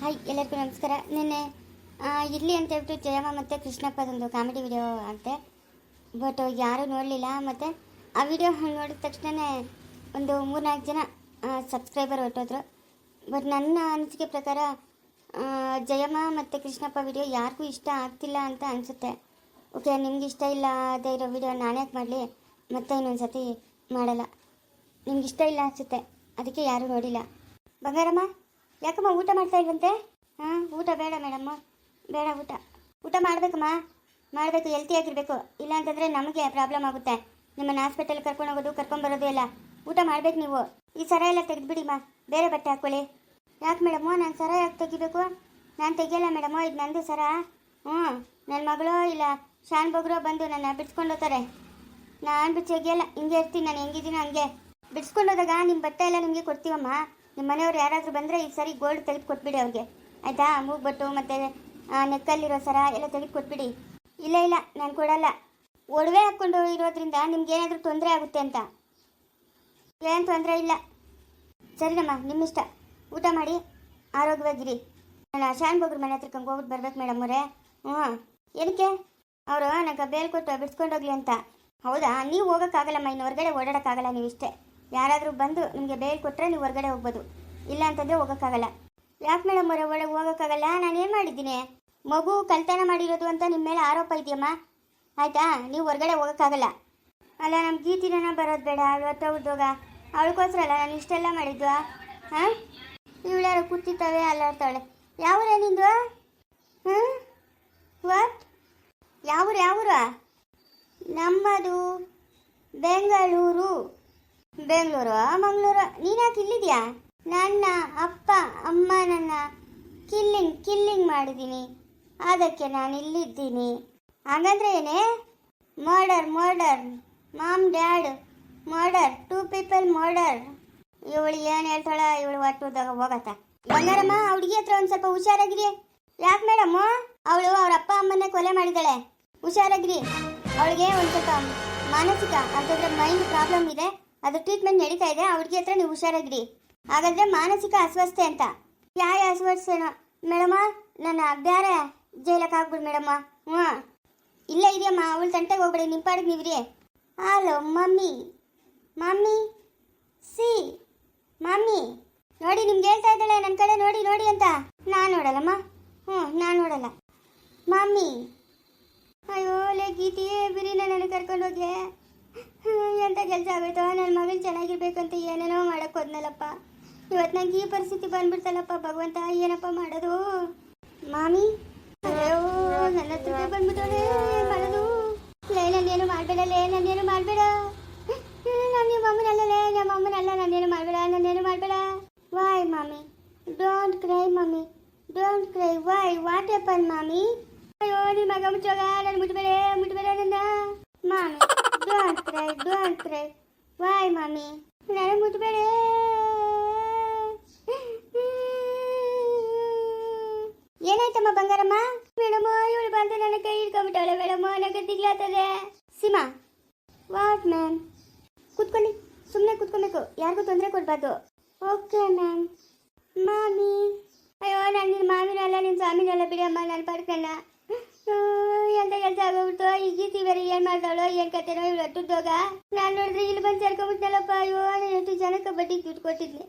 Hi, ಎಲ್ಲರಿಗೂ ನಮಸ್ಕಾರ. ನಿನ್ನೆ ಇರಲಿ ಅಂತ ಹೇಳ್ಬಿಟ್ಟು ಜಯಮ್ಮ ಮತ್ತು ಕೃಷ್ಣಪ್ಪದೊಂದು ಕಾಮಿಡಿ ವಿಡಿಯೋ ಅಂತೆ. ಬಟ್ ಯಾರೂ ನೋಡಲಿಲ್ಲ, ಮತ್ತು ಆ ವಿಡಿಯೋ ನೋಡಿದ ತಕ್ಷಣವೇ ಒಂದು ಮೂರ್ನಾಲ್ಕು ಜನ ಸಬ್ಸ್ಕ್ರೈಬರ್ ಹೊಟ್ಟೋದ್ರು ಬಟ್ ನನ್ನ ಅನಿಸಿಕೆ ಪ್ರಕಾರ ಜಯಮ್ಮ ಮತ್ತು ಕೃಷ್ಣಪ್ಪ ವಿಡಿಯೋ ಯಾರಿಗೂ ಇಷ್ಟ ಆಗ್ತಿಲ್ಲ ಅಂತ ಅನಿಸುತ್ತೆ. ಓಕೆ ನಿಮ್ಗೆ ಇಷ್ಟ ಇಲ್ಲ ಅದೇ ಇರೋ ವಿಡಿಯೋ ನಾನೇ ಮಾಡಲಿ, ಮತ್ತೆ ಇನ್ನೊಂದು ಸತಿ ಮಾಡಲ್ಲ. ನಿಮ್ಗೆ ಇಷ್ಟ ಇಲ್ಲ ಅನಿಸುತ್ತೆ, ಅದಕ್ಕೆ ಯಾರೂ ನೋಡಿಲ್ಲ. ಬಂಗಾರಮ್ಮ? ಯಾಕಮ್ಮ ಊಟ ಮಾಡ್ತಾ ಇಲ್ವಂತೆ ಹಾಂ, ಊಟ ಬೇಡ ಮೇಡಮ್ಮ, ಬೇಡ ಊಟ. ಊಟ ಮಾಡಬೇಕಮ್ಮ, ಮಾಡಬೇಕು ಹೆಲ್ತಿಯಾಗಿರಬೇಕು ಇಲ್ಲ ಅಂತಂದರೆ ನಮಗೆ ಪ್ರಾಬ್ಲಮ್ ಆಗುತ್ತೆ. ನಿಮ್ಮನ್ನು ಹಾಸ್ಪಿಟಲ್ ಕರ್ಕೊಂಡು ಹೋಗೋದು ಕರ್ಕೊಂಬರೋದು ಎಲ್ಲ. ಊಟ ಮಾಡ್ಬೇಕು ನೀವು. ಈ ಸರ ಎಲ್ಲ ತೆಗೆದುಬಿಡಿಮ್ಮ, ಬೇರೆ ಬಟ್ಟೆ ಹಾಕ್ಕೊಳ್ಳಿ ಯಾಕೆ ಮೇಡಮು ನಾನು ಸರ ಯಾಕೆ ತೆಗಿಬೇಕು? ನಾನು ತೆಗಿಯಲ್ಲ ಮೇಡಮು ಇದು ನಂದು ಸರ. ಹ್ಞೂ ನನ್ನ ಮಗಳು ಇಲ್ಲ, ಶಾನ್ ಬಗ್ರೋ ಬಂದು ನನ್ನ ಬಿಡ್ಸ್ಕೊಂಡು ಹೋಗ್ತಾರೆ. ನಾನು ಬಿಚ್ಚಿ ತೆಗಿಯಲ್ಲ, ಹಿಂಗೆ ಇರ್ತೀನಿ ನಾನು, ಹೆಂಗಿದ್ದೀನೋ ಹಂಗೆ. ಬಿಡ್ಸ್ಕೊಂಡು ಹೋದಾಗ ನಿಮ್ಮ ಬಟ್ಟೆ ಎಲ್ಲ ನಿಮಗೆ ಕೊಡ್ತೀವಮ್ಮ. ನಿಮ್ಮ ಮನೆಯವ್ರು ಯಾರಾದರೂ ಬಂದರೆ ಈ ಸರಿ ಗೋಲ್ಡ್ ತೆಗೆದು ಕೊಟ್ಬಿಡಿ ಅವ್ರಿಗೆ. ಆಯಿತಾ? ಮೂಗ್ಬಟ್ಟು ಮತ್ತು ನೆಕ್ಕಲ್ಲಿರೋ ಸರ ಎಲ್ಲ ತೆಗೆದು ಕೊಟ್ಬಿಡಿ. ಇಲ್ಲ ಇಲ್ಲ, ನಾನು ಕೊಡಲ್ಲ. ಒಡವೆ ಹಾಕ್ಕೊಂಡು ಇರೋದ್ರಿಂದ ನಿಮ್ಗೆ ಏನಾದರೂ ತೊಂದರೆ ಆಗುತ್ತೆ ಅಂತ. ಏನು ತೊಂದರೆ ಇಲ್ಲ. ಸರಿನಮ್ಮ, ನಿಮ್ಮಿಷ್ಟ. ಊಟ ಮಾಡಿ, ಆರೋಗ್ಯವಾಗಿರಿ. ನಾನು ಶಾನ್ ಬಗ್ರ ಮನೆ ಹತ್ರ ಹೋಗ್ಬಿಟ್ಟು ಬರ್ಬೇಕು ಮೇಡಮ್ ಅವರೇ. ಹ್ಞೂ ಏನಕ್ಕೆ? ಅವರು ನನಗೆ ಬೇಲ್ ಕೊಟ್ಟು ಬಿಡ್ಸ್ಕೊಂಡೋಗ್ಲಿ ಅಂತ. ಹೌದಾ? ನೀವು ಹೋಗೋಕ್ಕಾಗಲ್ಲಮ್ಮ, ಇನ್ನು ಹೊರಗಡೆ ಓಡಾಡೋಕ್ಕಾಗಲ್ಲ ಇಷ್ಟೇ ಯಾರಾದರೂ ಬಂದು ನಿಮಗೆ ಬೇಲ್ ಕೊಟ್ಟರೆ ನೀವು ಹೊರಗಡೆ ಹೋಗ್ಬೋದು. ಇಲ್ಲ ಅಂತಂದರೆ ಹೋಗೋಕ್ಕಾಗಲ್ಲ. ಯಾಕೆ ಮೇಡಮ್ ಅವರ, ಒಳಗೆ ಹೋಗೋಕ್ಕಾಗಲ್ಲ? ನಾನು ಏನು ಮಾಡಿದ್ದೀನಿ? ಮಗು ಕಲ್ತನ ಮಾಡಿರೋದು ಅಂತ ನಿಮ್ಮ ಮೇಲೆ ಆರೋಪ ಇದೆಯಮ್ಮ? ಆಯಿತಾ? ನೀವು ಹೊರಗಡೆ ಹೋಗೋಕ್ಕಾಗಲ್ಲ. ಅಲ್ಲ ನಮ್ಮ ಗೀತಿನ ಬರೋದು ಬೇಡ. ಅವತ್ತು ಉದ್ಯೋಗ. ಅವಳಿಗೋಸ್ಕರ ಅಲ್ಲ ನಾನು ಇಷ್ಟೆಲ್ಲ ಮಾಡಿದ್ವಾ ಹಾಂ? ಇವಳ್ಯಾರು ಕೂತಿದ್ದಾವೆ, ಅಲ್ಲಾಡ್ತಾಳೆ. ಯಾವ್ರೆ ನಿಂದು? ಹ್ಞೂ ವಾಟ್ ಯಾವ್ರು, ಯಾವ್ರ? ನಮ್ಮದು ಬೆಂಗಳೂರು. ಬೆಂಗಳೂರು ಮಂಗಳೂರು. ನೀನ್ಯಾಕೆ ಇಲ್ಲಿದ್ಯಾ? ನನ್ನ ಅಪ್ಪ, ಅಮ್ಮ ನನ್ನ ಕಿಲ್ಲಿಂಗ್ ಕಿಲ್ಲಿಂಗ್ ಮಾಡಿದ್ದೀನಿ ಅದಕ್ಕೆ ನಾನು ಇಲ್ಲಿದ್ದೀನಿ. ಹಾಗಂದ್ರೆ ಏನೇ? Murder murder. Mom, dad, murder. Two people, murder. ಇವಳು ಏನು ಹೇಳ್ತಾಳ? ಇವಳು ಒಟ್ಟು ಹೋಗತ್ತ? ಬಂಗಾರಮ್ಮ ಹುಡುಗಿ ಹತ್ರ ಒಂದು ಸ್ವಲ್ಪ ಹುಷಾರಾಗಿರಿ. ಯಾಕೆ ಮೇಡಮ್? ಅವಳು ಅವ್ರ ಅಪ್ಪ, ಅಮ್ಮನ್ನೇ ಕೊಲೆ ಮಾಡಿದಾಳೆ ಹುಷಾರಾಗಿರಿ. ಅವಳಿಗೆ ಒಂದು ಸ್ವಲ್ಪ ಮಾನಸಿಕ ಅಂತಂದ್ರೆ ಮೈಂಡ್ ಪ್ರಾಬ್ಲಮ್ ಇದೆ. ಅದು ಟ್ರೀಟ್ಮೆಂಟ್ ನಡೀತಾ ಇದೆ, ಅವ್ರಿಗೆ ಹತ್ರ ನೀವು ಹುಷಾರಾಗಿರಿ. ಹಾಗಾದ್ರೆ ಮಾನಸಿಕ ಅಸ್ವಸ್ಥೆ ಅಂತ. ಯಾವ ಅಸ್ವಸ್ಥೆನೋ ಮೇಡಮ್ಮ ನನ್ನ ಬೇರೆ ಜೈಲಕ್ಕೆ ಹಾಕ್ಬಿಡು ಮೇಡಮ್ಮ ಹ್ಞೂ ಇಲ್ಲ ಇದೆಯಮ್ಮ, ಅವಳು ತಂಟೆಗೆ ಹೋಗ್ಬೇಡಿ ನಿಮ್ಮ ಪಾಡಿಗೆ ನೀವ್ರಿ. Hello, mummy. Mummy. See. Mummy. ನೋಡಿ, ನಿಮ್ಗೆ ಹೇಳ್ತಾ ಇದ್ದಾಳೆ ನನ್ನ ಕಡೆ ನೋಡಿ ನೋಡಿ ಅಂತ. ನಾನು ನೋಡಲ್ಲಮ್ಮ. ಹ್ಞೂ ನಾನು ನೋಡಲ್ಲ. ಮಮ್ಮಿ. ಅಯ್ಯೋ, ಲೇ ಗೀತಿಯೇ ಬಿರಿನ ನನಗೆ ಕರ್ಕೊಂಡು ಎಂತ ಕೆಲಸ ಆಗೋಯ್ತು ನನ್ನ ಮಗನ ಚೆನ್ನಾಗಿರ್ಬೇಕು ಅಂತ ಏನೇನೋ ಮಾಡಕ್ ಹೋದ್ನಲ್ಲಪ್ಪ. ಇವತ್ತು ನಂಗೆ ಈ ಪರಿಸ್ಥಿತಿ ಬಂದ್ಬಿಡ್ತಲ್ಲಪ್ಪ, ಭಗವಂತ ಏನಪ್ಪ ಮಾಡೋದು? ಮಾಮಿ? ಅಯ್ಯೋ, ನನ್ನ ಹತ್ರ ಬಂದ್ಬಿಟ್ಟವಳೆ ಏನು ಮಾಡೋದು? ಲೇ ನಾನೇನು ಮಾಡಬೇಡ ಲೇ ನಾನೇನು ಮಾಡಬೇಡ. ನಾನು ನಿಮ್ಮ ಅಮ್ಮನಲ್ಲಲೇ ನಮ್ಮ ಅಮ್ಮನಲ್ಲ ನಾನೇನು ಮಾಡಬೇಡ, ನನ್ನೇನು ಮಾಡಬೇಡ. Why mommy? Don't cry mummy don't cry why what happen mommy? ಅಯ್ಯೋ ನಿಮ್ಮ ಮಗ ಮುಚ್ಚೋಗ, ನಾನು ಮುಟ್ಬೇಡ ಮುಟ್ಬೇಡ ನನ್ನ ಮಾಮಿ ಕ್ರೈ ವಾಯ್ ಮಾಮಿ ನಾನು ಮುಟ್ಬೇಡ ಏನಾಯ್ತಮ್ಮ ಬಂಗಾರಮ್ಮ? ಮೇಡಮ್ ಇವಳು ಬಂದು ನನ್ನ ಕೈ ಹಿಡ್ಕೊಂಡ್ಬಿಟ್ಟವಳೆ. ಮೇಡಮ್ ನನಗೆ ದಿಗ್ಲಾತದೆ ಸೀಮಾ ವಾಟ್ ಮ್ಯಾಮ್ ಕೂತ್ಕೊಳ್ಳಿ. ಸುಮ್ಮನೆ ಕೂತ್ಕೊಬೇಕು. ಯಾರಿಗೂ ತೊಂದರೆ ಕೊಡಬಾರ್ದು. ಓಕೆ ಮ್ಯಾಮ್ ಮಾಮಿ ಅಯ್ಯೋ, ನಾನು ನಿನ್ನ ಮಾಮಿನಲ್ಲ ನಿನ್ನ ಸ್ವಾಮಿನಲ್ಲ ಬಿಡಮ್ಮ ನಾನು ಪಡ್ಕಣ್ಣ. ಎಂತ ಕೆಲಸ ಆಗೋಗ್ಬಿಟ್ಟು ಈ ಗೀತಿ ಬೇರೆ ಏನು ಮಾಡ್ತಾಳೋ ಏನು ಕತೆನೋ ಇವಳು ಒಟ್ಟುದ್ದೋಗ ನಾನು ನೋಡಿದ್ರೆ ಇಲ್ಲಿ ಬಂದು ಸೇರ್ಕೊಂಡ್ಬಿಟ್ನಲ್ಲಪ್ಪ. ಅಯ್ಯೋ ಎಷ್ಟು ಜನಕ್ಕೆ ಬಡ್ಡಿ ದುಡ್ಡು ಕೊಟ್ಟಿದ್ನಿ.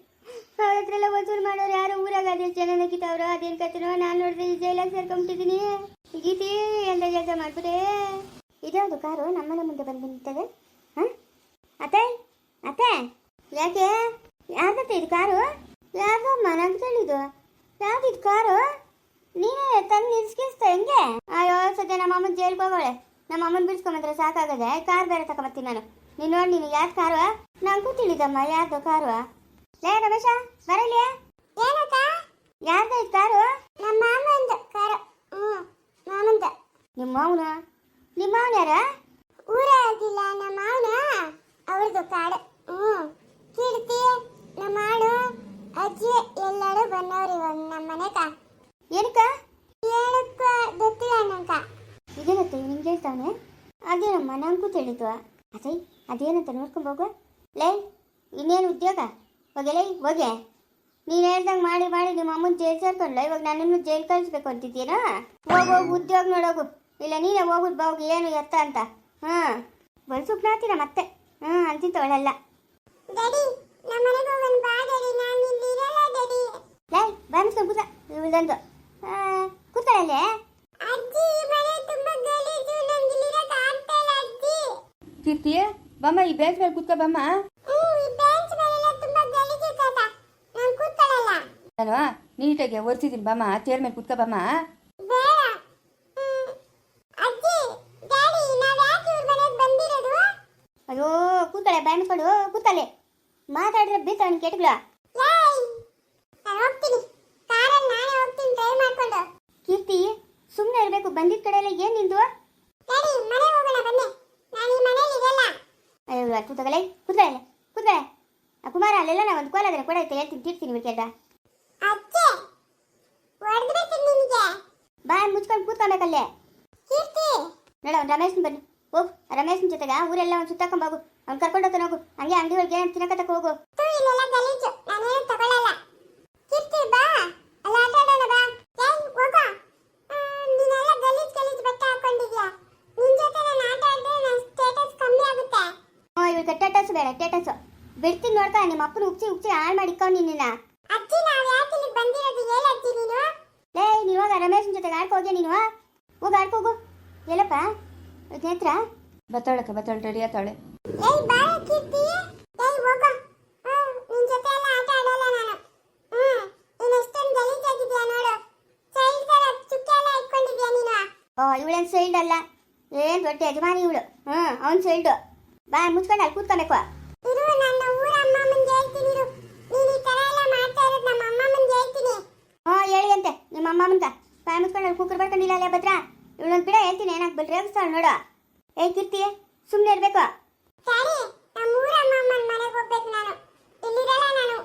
ಅವ್ರ ಹತ್ರ ಎಲ್ಲ ವಸೂಲು ಮಾಡೋರು ಯಾರು? ಊರಾಗ ಅದೇ ಜನ ನಗಿತಾವ್ರೋ? ಅದೇನು ಕತೆನೋ? ನಾನು ನೋಡಿದ್ರೆ ಈ ಜೈಲಾಗ ಸೇರ್ಕೊಂಡ್ಬಿಟ್ಟಿದ್ದೀನಿ. ಗೀತಿ ಎಂತ ಕೆಲಸ ಮಾಡ್ಬಿಟ್ಟೆ? ಇದ್ಯಾವುದು ಕಾರು ನಮ್ಮನೆ ಮುಂದೆ ಬಂದು ನಿಂತದೆ. ಹಾಂ? ಅತ್ತೆ? ಅತ್ತೆ? ಯಾಕೆ? ಯಾರ್ದತ್ತೆ ಇದು ಕಾರು? ಯಾರ್ದಮ್ಮ ನಂಗೆ ಅಂತ ಯಾವ್ದು ಇದು ಕಾರು? ನೀನೇ ತಂದು ನಿಲ್ಸ್ಕಿಸ್ತ ಹೆಂಗೆ? ಅಯ್ಯೋ ಸದ್ಯ ನಮ್ಮ ಅಮ್ಮನ ಜೈಲ್ಗೆ ಹೋಗೋಳೆ. ನಮ್ಮ ಅಮ್ಮನ ಬಿಡ್ಸ್ಕೊಂಬಂದ್ರೆ ಸಾಕಾಗದೆ ಕಾರ್ ಬೇರೆ ತಗೊಂಬತ್ತೀನಿ ನಾನು. ನೀನು ನೋಡಿ ನೀನು ಯಾರು ಕಾರು ನಂಗೂ ತಿಳಿದಮ್ಮ ಯಾರ್ದು ಕಾರು ಲೇ ರಮೇಶ ಬರಲಿಯಾ ಏನಕ್ಕ? ಯಾರ್ದು ಕಾರು? ನಮ್ಮ ಮಾಮಂದ ಕಾರು. ಹ್ಞೂ ಮಾಮಂದ. ನಿಮ್ಮ ಮಾವನ? ನಿಮ್ಮ ಮಾವನ ಯಾರ? ಊರೇ ಆಗಿಲ್ಲ ನಮ್ಮ ಮಾವನ? ಅವ್ರದ್ದು ಕಾಡು. ಹ್ಞೂ. ಕೀರ್ತಿ ನಮ್ಮ ಆಳು ಅಜ್ಜಿ ಎಲ್ಲರೂ ಬಂದವ್ರು ಇವಾಗ ನಮ್ಮ ಮನೆಗ ಏನಕ್ಕ? ಏನಕ್ಕ? ಗೊತ್ತಿಲ್ಲ ನಂಕ ಇದೇನತ್ತ? ನಿಂಗೆ ಹೇಳ್ತಾವನೆ? ಅದೇನಮ್ಮ? ನನಗೂ ತಿಳಿದ್ವ ಅದೇ ಅದೇನಂತ? ನೋಡ್ಕೊಂಬೋಗ ಲೇ ಇನ್ನೇನು ಉದ್ಯೋಗ? ಹೋಗೆ ಲೈ ಹೋಗೆ. ನೀನು ಹೇಳ್ದಂಗೆ ಮಾಡಿ ಮಾಡಿ ನಿಮ್ಮ ಅಮ್ಮನ ಜೈಲ್ ಸೇರ್ಕೊಂಡ್ಲ. ಇವಾಗ ನನ್ನನ್ನು ಜೈಲ್ ಕಳಿಸ್ಬೇಕು ಅಂತಿದ್ದೀರಾ ಹೋಗು ಹೋಗಿ ಉದ್ಯೋಗ ನೋಡೋಗು ಇಲ್ಲ ನೀನೇ ಹೋಗುದು ಬಾವು ಏನು ಎತ್ತ ಅಂತ? ಹಾಂ. ಬಲ್ಸುಪ್ನಾತೀರ ಮತ್ತೆ? ಹಾಂ ಅಂತಿತ್ತವಳೆಲ್ಲ ಲೈ ಬಾಮಿಸ್ಕೊಂಡು ಕೂತ ಇವಳ್ದಂದು ಕೂತಾಳಲ್ಲೇ ಅಜ್ಜಿ ಈ ಮನೆ ತುಂಬಾ ಗಲೀಜು ನಂಗೆ ಇಲ್ಲಿರಕ್ಕೆ ಆಗ್ತಾ ಇಲ್ಲ ಅಜ್ಜಿ. ಕೀರ್ತಿ ಬಮ್ಮ ಈ ಬೆಂಚ್ ಮೇಲೆ ಕೂತ್ಕೋ ಬಮ್ಮ. ಹ್ಮ್ ಈ ಬೆಂಚ್ ಮೇಲೆಲ್ಲ ತುಂಬಾ ಗಲೀಜು ತಾತ. ನಾನು ಕೂತ್ಕೊಳ್ಳಲ್ಲ. ನಾನು ನೀಟಾಗಿ ಒರೆಸಿದ್ದೀನಿ ಬಮ್ಮ. ಚೇರ್ ಮೇಲೆ ಕೂತ್ಕೋ ಬಮ್ಮ. ಅಯ್ಯೋ ಕೂತಾಳೆ ಬಾಮಿಸ್ಕೊಂಡು ಕೂತಾಳೆ ಮಾತಾಡಿದ್ರೆ ಬೀತಾಳೆ ಕೆಟ್ಗಳ ಯಾಯ್ ನಾನು ಹೋಗ್ತೀನಿ ಕಾರಲ್ಲಿ ನಾನೇ ಹೋಗ್ತೀನಿ ಡ್ರೈವ್ ಮಾಡ್ಕೊಂಡು ಕೀರ್ತಿ ಸುಮ್ಮನೆ ಇರಬೇಕು ಬಂದಿದ್ದ ಕಡೆ ಎಲ್ಲ ಏನು ನಿಂದು? ಡ್ಯಾಡಿ ಮನೆಗೆ ಹೋಗೋಣ ಬನ್ನಿ. ನಾನು ಈ ಮನೆಯಲ್ಲಿ ಇರಲ್ಲ ಅಯ್ಯೋ ಕೂತಾಗಲೇ ಕೂತ್ಕೊಳ್ಳೆ ಆ ಕುಮಾರ ಅಲ್ಲೆಲ್ಲ ನಾ ಒಂದು ಕೋಲಾದ್ರೆ ಕೂಡ ಐತೆ ಹೇಳ್ತೀನಿ ತೀರ್ತೀನಿ ಬಿಡ್ಕೇಳ್ದ ಅಜ್ಜಿ ಹೊಡೆದ್ಬೇಕು ನಿನಗೆ. ಬಾಯ್ ಮುಚ್ಕೊಂಡು ಕೂತ್ಕೊಬೇಕಲ್ಲೇ ಕೀರ್ತಿ. ನೋಡ ಅವ್ನು ರಮೇಶನ್ ಬನ್ನಿ. ಹೋಗು ರಮೇಶ್ನ ಜೊತೆಗೆ ಊರೆಲ್ಲ ಒಂದು ಸುತ್ತಾಕೊಂಬೋಗು ಅವ್ನು ಕರ್ಕೊಂಡು ಹೋಗ್ತಾನೆ ಹೋಗು. ಹಂಗೆ ಅಂಗಡಿ ಒಳಗೆ ತಿನ್ನಕತ್ತಕ್ಕೆ ಹೋಗು. ಇಲ್ಲೆಲ್ಲ ಗಲೀಜು. ನಾನೇನು ತಗೊಳ್ಳಲ್ಲ ಕೀರ್ತಿ ಬಾ ಅಲ್ಲ ಆಟ ಆಡೋಣ ಬಾ ಏಯ್ ಹೋಗ ನೀನೆಲ್ಲ ಗಲೀಜ್ ಗಲೀಜ್ ಬಟ್ಟೆ ಹಾಕೊಂಡಿದ್ಯಾ ನಿನ್ ಜೊತೆ ನಾನು ಆಟ ಆಡಿದ್ರೆ ನನ್ನ ಸ್ಟೇಟಸ್ ಕಮ್ಮಿ ಆಗುತ್ತೆ ಹ್ಞೂ ಇವಳು ಟೇಟಸ್ ಬೇಡ ಟೇಟಸ್ ಬಿಡ್ತೀನಿ ನೋಡ್ತಾ ನಿಮ್ಮ ಅಪ್ಪನ ಉಚ್ಚಿ ಉಪ್ಚಿ ಹಾಳು ಮಾಡಿಕೊಂಡು ನಿನ್ನ ಅಜ್ಜಿ ನಾವು ಯಾಕೆ ಇಲ್ಲಿ ಬಂದಿರೋದು? ಹೇಳ ಅಜ್ಜಿ ನೀನು. ಲೇ ನೀನು ಹೋಗ ರಮೇಶನ್ ಜೊತೆಗೆ ಹೋಗಿ ನೀನು. ಹೋಗಿ ಹೋಗು. ಎಲ್ಲಪ್ಪ ನೇತ್ರ ಬತ್ತಾಳಕ್ಕ ಬತ್ತಾಳ ರೆಡಿ ಆತಾಳೆ ಏಯ್ ಬಾ ಕೀರ್ತಿ. ಏಯ್ ಹೋಗ. ಹ್ಮ್, ನಿನ್ ಜೊತೆ ಎಲ್ಲ ಆಟ ಆಡಲ್ಲ ನಾನು. ಹ್ಮ್ ನೀನ್ ಎಷ್ಟೊಂದು ಗಲೀಜಾಗಿದ್ಯಾ ನೋಡು. ಚೈಲ್ಡ್ ತರ ಚುಕ್ಕೆ ಎಲ್ಲ ಇಟ್ಕೊಂಡಿದ್ಯಾ ನೀನು? ಓ ಇವಳೇನ್ ಸೈಲ್ಡ್ ಅಲ್ಲ. ಏನ್ ದೊಡ್ಡ ಯಜಮಾನಿ ಇವಳು. ಹ್ಮ್ ಅವನ್ ಸೈಲ್ಡು ಬಾ ಮುಚ್ಕೊಂಡು ಅಲ್ಲಿ ಕೂತ್ಕೊಬೇಕು ಇರು ನನ್ನ ಊರ ಅಮ್ಮಮ್ಮನ್ಗೆ ಹೇಳ್ತೀನಿ ಇರು. ನೀನ್ ಈ ತರ ಎಲ್ಲ ಮಾಡ್ತಾ ಇರೋದು ನಮ್ಮ ಅಮ್ಮಮ್ಮನ್ಗೆ ಹೇಳ್ತೀನಿ ಹ್ಞೂ ಹೇಳಿ ಅಂತೆ. ನಿಮ್ಮ ಅಮ್ಮ ಮುಂತ ಬಾಯ್ ಮುಚ್ಕೊಂಡು ಅಲ್ಲಿ ಕೂಕರ್ ಬರ್ಕೊಂಡಿಲ್ಲ ಅಲ್ಲೇ ಭದ್ರ ಇವಳೊಂದು ಬಿಡ ಹೇಳ್ತೀನಿ ಏನಾಗ ನೋಡು. ಏ ಕೀರ್ತಿ ಸುಮ್ಮನೆ ಇರಬೇಕು. ಸರಿ ನಮ್ಮ ಊರ ಅಮ್ಮಮ್ಮನ ಮನೆಗೆ ಹೋಗ್ಬೇಕು ನಾನು. ಇಲ್ಲಿರಲ್ಲ ನಾನು.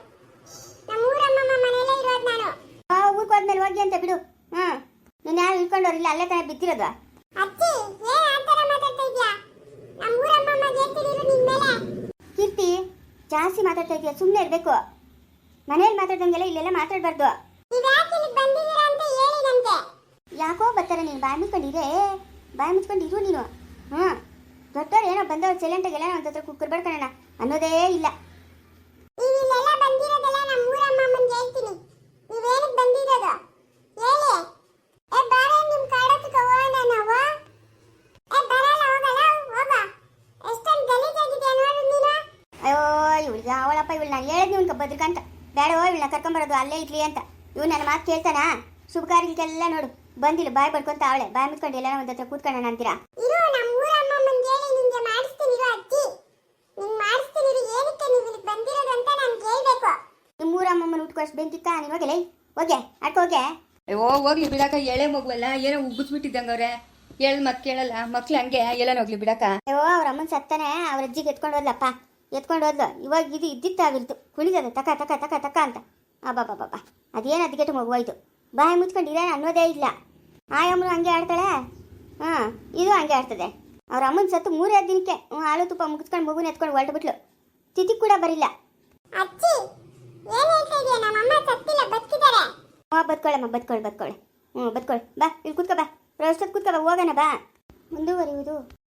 ನಮ್ಮ ಊರ ಅಮ್ಮಮ್ಮ ಮನೆಯಲ್ಲೇ ಇರೋದು ನಾನು. ಆ ಊರಿಗೆ ಹೋದ್ಮೇಲೆ ಹೋಗಿ ಅಂತ ಬಿಡು. ಹ್ಞೂ. ನೀನು ಯಾರು ಇಳ್ಕೊಂಡವ್ರಿಲ್ಲ ಅಲ್ಲೇ ತಾನೇ ಬಿದ್ದಿರೋದು. ಅಜ್ಜಿ ಏನ್ ಆ ತರ ಮಾತಾಡ್ತಾ ಇದ್ಯಾ? ನಮ್ಮ ಕೀರ್ತಿ ಜಾಸ್ತಿ ಮಾತಾಡ್ತಾ ಇದೆಯಾ? ಸುಮ್ಮನೆ ಇರಬೇಕು. ಮನೇಲಿ ಮಾತಾಡ್ದಂಗೆಲ್ಲ ಇಲ್ಲೆಲ್ಲ ಮಾತಾಡಬಾರ್ದು. ಯಾಕೆ ಬರ್ತಾರೆ ನೀನು? ಬಾಯಿ ಮುಚ್ಕೊಂಡಿರೇ ಬಾಯಿ ಮುಚ್ಕೊಂಡಿರು ನೀನು. ಹ್ಞೂ ದೊಡ್ಡವ್ರು ಏನೋ ಬಂದವ್ರು ಸೈಲೆಂಟಾಗೆಲ್ಲ ಒಂದು ಹತ್ರ ಕುಕ್ಕರ್ ಬಡ್ಕೊಳ್ಳೋಣ ಅನ್ನೋದೇ ಇಲ್ಲ. ನೀವ್ ಇಲ್ಲೆಲ್ಲ ಬಂದಿರೋದೆಲ್ಲ ನಮ್ಮ ಊರ ಅಮ್ಮಮ್ಮನ್ಗೆ ಹೇಳ್ತೀನಿ. ನೀವೇನಕ್ಕೆ ಬಂದಿರೋದು ಹೇಳಿ ಏ ಬಾರ ನಿಮ್ ಕಾಡಕ್ಕೆ ಹೋಗೋಣ ನಾವು ಏ ಬರಲ್ಲ ಹೋಗಲ್ಲ ಹೋಗ ಎಷ್ಟೊಂದು ಗಲೀಜಾಗಿದ್ಯಾ ನೋಡು ನೀನು ಅಯ್ಯೋ ಇವಳಿಗೆ ಅವಳಪ್ಪ ಇವಳು ನಾನು ಬದ್ರಕಂತ. ಬೇಡವೋ ಇವಳನ್ನ ಕರ್ಕೊಂಬರೋದು ಅಲ್ಲೇ ಇಟ್ಲಿ ಅಂತ. ಇವ್ ನನ್ನ ಮಾತು ಕೇಳ್ತಾನ? ಶುಭ ಕಾರ್ಯಕ್ಕೆಲ್ಲ ನೋಡು. ಬಂದಿಲ್ಲ ಬಾಯ್ ಪಡ್ಕೊಂತ ಅವಳೆ. ಬಾಯ್ ಮುತ್ಕೊಂಡು ಎಲ್ಲ ಒಂದ್ ಹತ್ರ ಕೂತ್ಕೊಳ್ಳೋಣ ಅಂತೀರಾ? ಇರು ನಮ್ಮ ಊರ ಅಮ್ಮಮ್ಮನ್ಗೆ ಹೇಳಿ ನಿಂಗೆ ಮಾಡಿಸ್ತೀನಿ ಇರು ಅಜ್ಜಿ. ನಿಂಗೆ ಮಾಡಿಸ್ತೀನಿ ಇರು ಏನಕ್ಕೆ ನೀವು ಇಲ್ಲಿಗೆ ಬಂದಿರೋದು ಅಂತ ನಾನು ಕೇಳಬೇಕು. ನಿಮ್ಮ ಊರಮ್ಮನ ಉಟ್ಕೊಷ್ಟು ಬೆಂಕಿಕ್ಕ? ನೀನು ಹೋಗಿಲ್ಲ ಹೋಗೆ ಅಡ್ಕೋಗೆ ಅಯ್ಯೋ ಹೋಗ್ಲಿ ಬಿಡಕ ಎಳೆ ಮಗುವಲ್ಲ ಏನೋ ಉಗ್ಗಿಸ್ಬಿಟ್ಟಿದ್ದಂಗೆ ಅವ್ರೆ. ಹೇಳ್ ಮತ್ ಕೇಳಲ್ಲ. ಮಕ್ಳು ಹಂಗೆ ಎಲ್ಲನ ಹೋಗ್ಲಿ ಬಿಡಾಕ ಅಯ್ಯೋ ಅವ್ರ ಅಮ್ಮನ್ ಸತ್ತಾನೆ. ಅವ್ರ ಅಜ್ಜಿಗೆ ಎತ್ಕೊಂಡು ಹೋದ್ಲಪ್ಪ. ಎತ್ಕೊಂಡು ಹೋದ್ಲು. ಇವಾಗ ಇದು ಇದ್ದಿತ್ತು ಆಗಿರ್ತು. ಕುಣಿದದ ತಕ ತಕ ತಕ ತಕ ಅಂತ. ಅಬ್ಬಾ ಅಬ್ಬಬ್ಬಬ್ಬ ಅದೇನು ಅದಕ್ಕೆ ಮಗುವಾಯ್ತು. ಬಾಯಿ ಮುಚ್ಕೊಂಡು ಇದೇನು ಅನ್ನೋದೇ ಇಲ್ಲ. ಆಯಮ್ಮನು ಹಂಗೆ ಆಡ್ತಾಳೆ? ಹಾಂ ಇದು ಹಂಗೆ ಆಡ್ತದೆ. ಅವ್ರ ಅಮ್ಮನ ಸತ್ತು ಮೂರೇ ದಿನಕ್ಕೆ ಹಾಲು ತುಪ್ಪ ಮುಗಿಸ್ಕೊಂಡು ಮಗುನ ಎತ್ಕೊಂಡು ಹೊರಟುಬಿಟ್ಲು. ತಿಥಿ ಕೂಡ ಬರಿಲ್ಲ. ಅಜ್ಜಿ ಏನು ಹೇಳ್ತಾ ಇದೀಯ? ನಮ್ಮಮ್ಮ ಸತ್ತಿಲ್ಲ ಬದುಕಿದ್ದಾರೆ. ಹ್ಞೂ ಬದ್ಕೊಳ್ಳಮ್ಮ ಬದ್ಕೊಳ್ಳಿ ಬದ್ಕೊಳ್ಳಿ ಹ್ಞೂ ಬದ್ಕೊಳ್ಳಿ ಬಾ ಇಲ್ಲಿ ಕೂತ್ಕೋ ಬಾ. ಪ್ರವೇಶದ ಕೂತ್ಕೋ ಬಾ. ಹೋಗೋಣ ಬಾ. ಮುಂದುವರಿಯುವುದು.